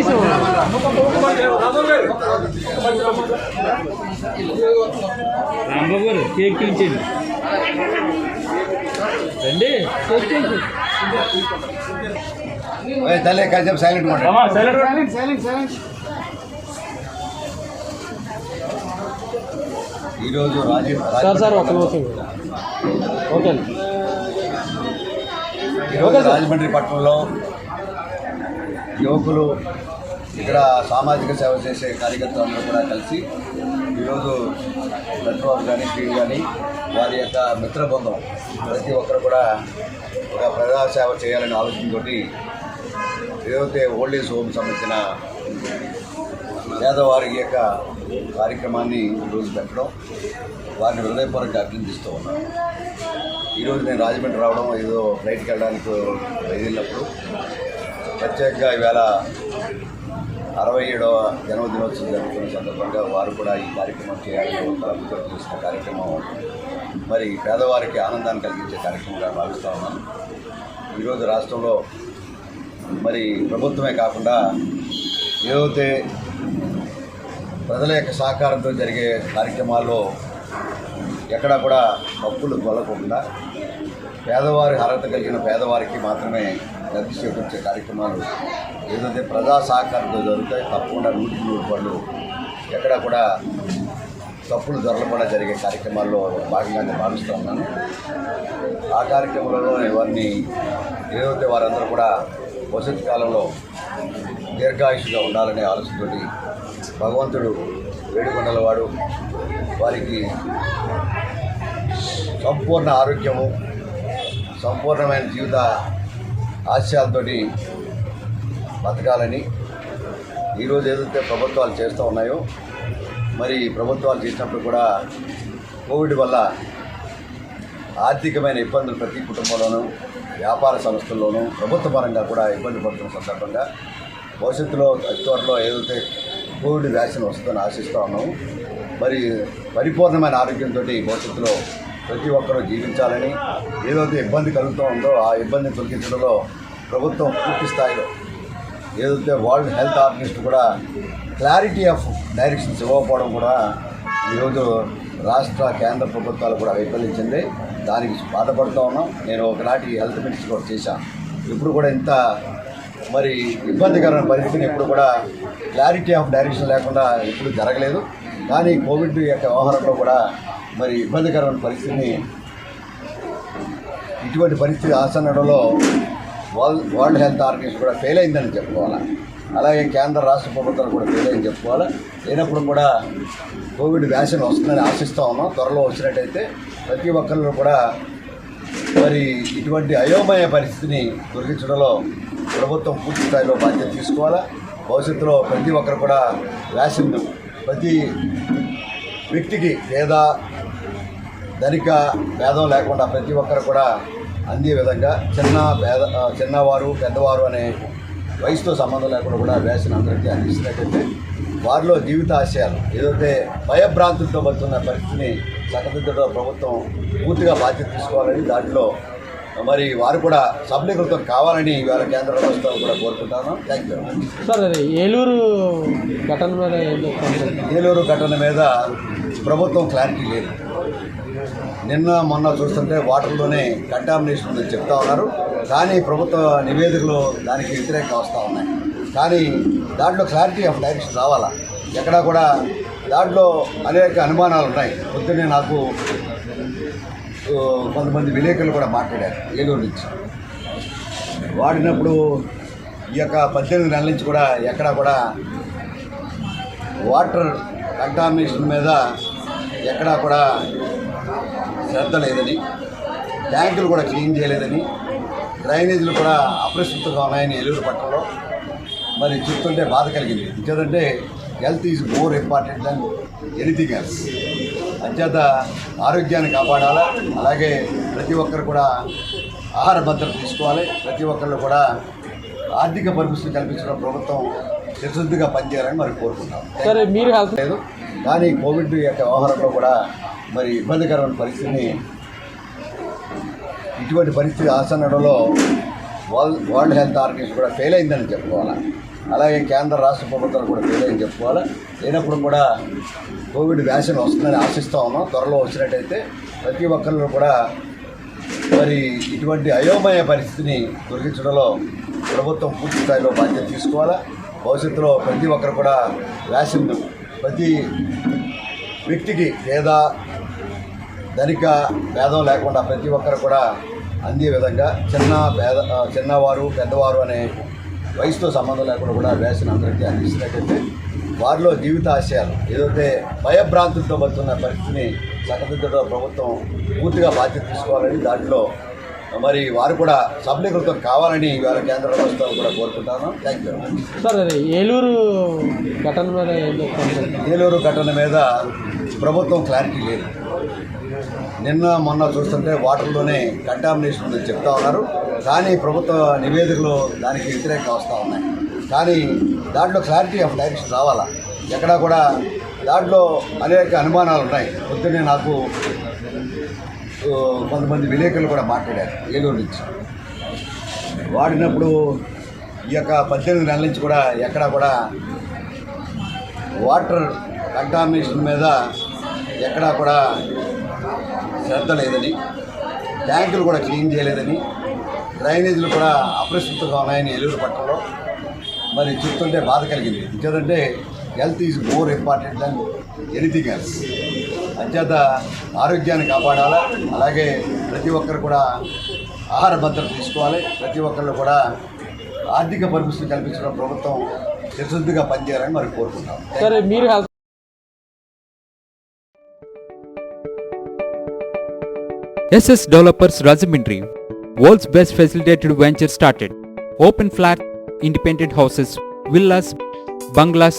తీసాం. రాంబాబు గారు కేక్ తీయించండి. రండి. కేక్ తీయించండి. తల్లి కాసేపు సైలెంట్ ఈరోజు రాజీవ్ సార్ సార్ ఓకే అండి. ఈరోజు రాజమండ్రి పట్టణంలో యువకులు ఇక్కడ సామాజిక సేవ చేసే కార్యకర్తలందరూ కూడా కలిసి ఈరోజు పెట్రోల్ కానీ స్టీల్ కానీ వారి యొక్క మిత్ర బృందం ప్రతి ఒక్కరు కూడా ఒక ప్రజా సేవ చేయాలనే ఆలోచనతోటి ఏదైతే ఓల్డ్ ఏజ్ హోమ్ సంబంధించిన పేదవారి యొక్క కార్యక్రమాన్ని ఈరోజు పెట్టడం వారిని హృదయపూర్వక అభినందిస్తూ ఉన్నాను. ఈరోజు నేను రాజమండ్రి రావడం ఏదో ఫ్లైట్కి వెళ్ళడానికి వెళ్ళినప్పుడు ప్రత్యేకంగా ఈవేళ అరవై ఏడవ జన్మదినోత్సవం జరుగుతున్న సందర్భంగా వారు కూడా ఈ కార్యక్రమం చేయాలని తలపుతో చేసిన కార్యక్రమం మరి పేదవారికి ఆనందాన్ని కలిగించే కార్యక్రమంగా భావిస్తూ ఉన్నాను ఈరోజు రాష్ట్రంలో మరి ప్రభుత్వమే కాకుండా ఏదైతే ప్రజల యొక్క సహకారంతో జరిగే కార్యక్రమాల్లో ఎక్కడా కూడా తప్పులు కొలకుండా పేదవారి అర్హత కలిగిన పేదవారికి మాత్రమే లబ్ధి చేకూర్చే కార్యక్రమాలు ఏదైతే ప్రజా సహకారంతో జరుగుతాయి తప్పకుండా నూటికి నూరు పనులు ఎక్కడ కూడా తప్పులు దొరలకుండా జరిగే కార్యక్రమాల్లో భాగంగా నేను భావిస్తూ ఉన్నాను. ఆ కార్యక్రమంలో ఇవన్నీ ఏదైతే వారందరూ కూడా వసతి కాలంలో దీర్ఘాయుషుగా ఉండాలనే ఆలోచనతోటి భగవంతుడు వేడుకొండల వాడు వారికి సంపూర్ణ ఆరోగ్యము సంపూర్ణమైన జీవిత ఆశయాలతోటి బతకాలని ఈరోజు ఏదైతే ప్రభుత్వాలు చేస్తూ ఉన్నాయో మరి ప్రభుత్వాలు చేసినప్పుడు కూడా కోవిడ్ వల్ల ఆర్థికమైన ఇబ్బందులు ప్రతి కుటుంబంలోనూ వ్యాపార సంస్థల్లోనూ ప్రభుత్వ పరంగా కూడా ఇబ్బంది పడుతున్న సందర్భంగా భవిష్యత్తులో అతి త్వరలో ఏదైతే కోవిడ్ వ్యాక్సిన్ వస్తుందని ఆశిస్తూ ఉన్నాము. మరి పరిపూర్ణమైన ఆరోగ్యంతో భవిష్యత్తులో ప్రతి ఒక్కరూ జీవించాలని ఏదైతే ఇబ్బంది కలుగుతూ ఉందో ఆ ఇబ్బందిని తొలగించడంలో ప్రభుత్వం పూర్తి స్థాయిలో ఏదైతే వరల్డ్ హెల్త్ ఆర్గనైజేషన్ కూడా క్లారిటీ ఆఫ్ డైరెక్షన్స్ ఇవ్వకపోవడం కూడా ఈరోజు రాష్ట్ర కేంద్ర ప్రభుత్వాలు కూడా వైఫల్యించింది. దానికి బాధపడుతూ ఉన్నాం. నేను ఒకనాటి హెల్త్ మినిస్టర్ కూడా చేశాను. ఇప్పుడు కూడా ఇంత మరి ఇబ్బందికరమైన పరిస్థితిని ఇప్పుడు కూడా క్లారిటీ ఆఫ్ డైరెక్షన్ లేకుండా ఎప్పుడు జరగలేదు. కానీ కోవిడ్ యొక్క వ్యవహారంలో కూడా మరి ఇబ్బందికరమైన పరిస్థితిని ఇటువంటి పరిస్థితి ఆసనడంలో వరల్డ్ వరల్డ్ హెల్త్ ఆర్గనైజేషన్ కూడా ఫెయిల్ అయిందని చెప్పుకోవాలి. అలాగే కేంద్ర రాష్ట్ర ప్రభుత్వాలు కూడా ఫెయిల్ అయిందని చెప్పుకోవాలి. లేనప్పుడు కూడా కోవిడ్ వ్యాక్సిన్ వస్తుందని ఆశిస్తూ ఉన్నాం. త్వరలో వచ్చినట్టయితే ప్రతి ఒక్కరు కూడా మరి ఇటువంటి అయోమయ పరిస్థితిని తొలగించడంలో ప్రభుత్వం పూర్తి స్థాయిలో బాధ్యత తీసుకోవాలా. భవిష్యత్తులో ప్రతి ఒక్కరు కూడా వ్యాక్సిన్ ప్రతి వ్యక్తికి పేద ధనిక భేదం లేకుండా ప్రతి ఒక్కరు కూడా అందే విధంగా చిన్న పేద చిన్నవారు పెద్దవారు అనే వయసుతో సంబంధం లేకుండా కూడా వ్యాక్సిన్ అందరికీ అందిస్తున్నట్టయితే వారిలో జీవిత ఆశయాలు ఏదైతే భయభ్రాంతులతో పడుతున్న పరిస్థితిని చక్కదిద్దడంలో ప్రభుత్వం పూర్తిగా బాధ్యత తీసుకోవాలని దాంట్లో మరి వారు కూడా సఫలీకృతం కావాలని ఇవాళ కేంద్ర ప్రభుత్వం కూడా కోరుకుంటాను. థ్యాంక్ యూ సార్ ఏలూరు ఘటన మీద ఏలూరు ఘటన మీద ప్రభుత్వం క్లారిటీ లేదు. నిన్న మొన్న చూస్తుంటే వాటర్లోనే కంటామినేషన్ ఉందని చెప్తా ఉన్నారు. కానీ ప్రభుత్వ నివేదికలు దానికి వ్యతిరేకంగా వస్తూ ఉన్నాయి. కానీ దాంట్లో క్లారిటీ ఆఫ్ డైరెక్షన్ రావాలా? ఎక్కడా కూడా దాంట్లో అనేక అనుమానాలు ఉన్నాయి. పొద్దున్నే నాకు కొంతమంది విలేకరులు కూడా మాట్లాడారు ఏలూరు నుంచి. వాడినప్పుడు ఈ యొక్క పద్దెనిమిది నెలల నుంచి కూడా ఎక్కడా కూడా వాటర్ కంటామినేషన్ మీద ఎక్కడా కూడా శ్రద్ధ లేదని ట్యాంకులు కూడా క్లీన్ చేయలేదని డ్రైనేజీలు కూడా అప్రశుద్ధంగా ఉన్నాయని ఎలుగురు పట్టణంలో మరి చెప్తుంటే బాధ కలిగింది. ఎందుకంటే health is more important than anything else అంచేత ఆరోగ్యాన్ని కాపాడాలా అలాగే ప్రతి ఒక్కరు కూడా ఆహార భద్రత తీసుకోవాలి ప్రతి ఒక్కళ్ళు కూడా ఆర్థిక పరిస్థితులు కల్పించడం ప్రభుత్వం చిత్తశుద్ధిగా పనిచేయాలని మరి కోరుకుంటాం. సరే మీరు హెల్త్ లేదు. కానీ కోవిడ్ యొక్క వ్యవహారంలో కూడా మరి ఇబ్బందికరమైన పరిస్థితిని ఇటువంటి పరిస్థితి ఆసనడంలో వరల్డ్ వరల్డ్ హెల్త్ ఆర్గనైజేషన్ కూడా ఫెయిల్ అయిందని చెప్పుకోవాలి? అలాగే కేంద్ర రాష్ట్ర ప్రభుత్వాలు కూడా ఫెయిల్ అయిందని చెప్పుకోవాలి? లేనప్పుడు కూడా కోవిడ్ వ్యాక్సిన్ వస్తుందని ఆశిస్తూ ఉన్నాం. త్వరలో వచ్చినట్టయితే ప్రతి ఒక్కరు కూడా మరి ఇటువంటి అయోమయ పరిస్థితిని తొలగించడంలో ప్రభుత్వం పూర్తి స్థాయిలో బాధ్యత తీసుకోవాలా? భవిష్యత్తులో ప్రతి ఒక్కరు కూడా వ్యాక్సిన్ ప్రతి వ్యక్తికి పేద ధనిక భేదం లేకుండా ప్రతి ఒక్కరు కూడా అందే విధంగా చిన్న పేద చిన్నవారు పెద్దవారు అనే వయసుతో సంబంధం లేకుండా కూడా వ్యాక్సిన్ అందరికీ అందిస్తున్నట్టయితే వారిలో జీవిత ఆశయాలు ఏదైతే భయభ్రాంతులతో పడుతున్న పరిస్థితిని చక్కదిద్దడంలో ప్రభుత్వం పూర్తిగా బాధ్యత తీసుకోవాలని దాంట్లో మరి వారు కూడా సబలీకృతం కావాలని ఇవాళ కేంద్ర ప్రభుత్వం కూడా కోరుకుంటాను. థ్యాంక్ యూ సార్ ఏలూరు ఘటన మీద ఏలూరు ఘటన మీద ప్రభుత్వం క్లారిటీ లేదు. నిన్న మొన్న చూస్తుంటే వాటర్లోనే కంటామినేషన్ ఉందని చెప్తా ఉన్నారు. కానీ ప్రభుత్వ నివేదికలు దానికి వ్యతిరేకంగా వస్తూ ఉన్నాయి. కానీ దాంట్లో క్లారిటీ ఆఫ్ డైరెక్షన్ రావాలా? ఎక్కడా కూడా దాంట్లో అనేక అనుమానాలు ఉన్నాయి. పొద్దున్నే నాకు కొంతమంది విలేకరులు కూడా మాట్లాడారు ఏలూరు నుంచి. వాడినప్పుడు ఈ యొక్క పద్దెనిమిది నెలల నుంచి కూడా ఎక్కడా కూడా వాటర్ కంటామినేషన్ మీద ఎక్కడా కూడా శ్రద్ధ లేదని ట్యాంకులు కూడా క్లీన్ చేయలేదని డ్రైనేజీలు కూడా అప్రశుద్ధంగా ఉన్నాయని ఏలూరు పట్టణంలో. మరి చూస్తుంటే బాధ కలిగింది. ఎందుకంటే health is more important than anything else. అంచేత ఆరోగ్యాన్ని కాపాడాలా? అలాగే ప్రతి ఒక్కరు కూడా ఆహార భద్రత తీసుకోవాలి. ప్రతి ఒక్కళ్ళు కూడా ఆర్థిక పరిస్థితులు కల్పించడం ప్రభుత్వం చిత్తశుద్ధిగా పనిచేయాలని మరి కోరుకుంటాం. సరే మీరు health SS Developers Rajamindri, world's best facilitated venture started. Open flat, independent houses, villas, bungalows,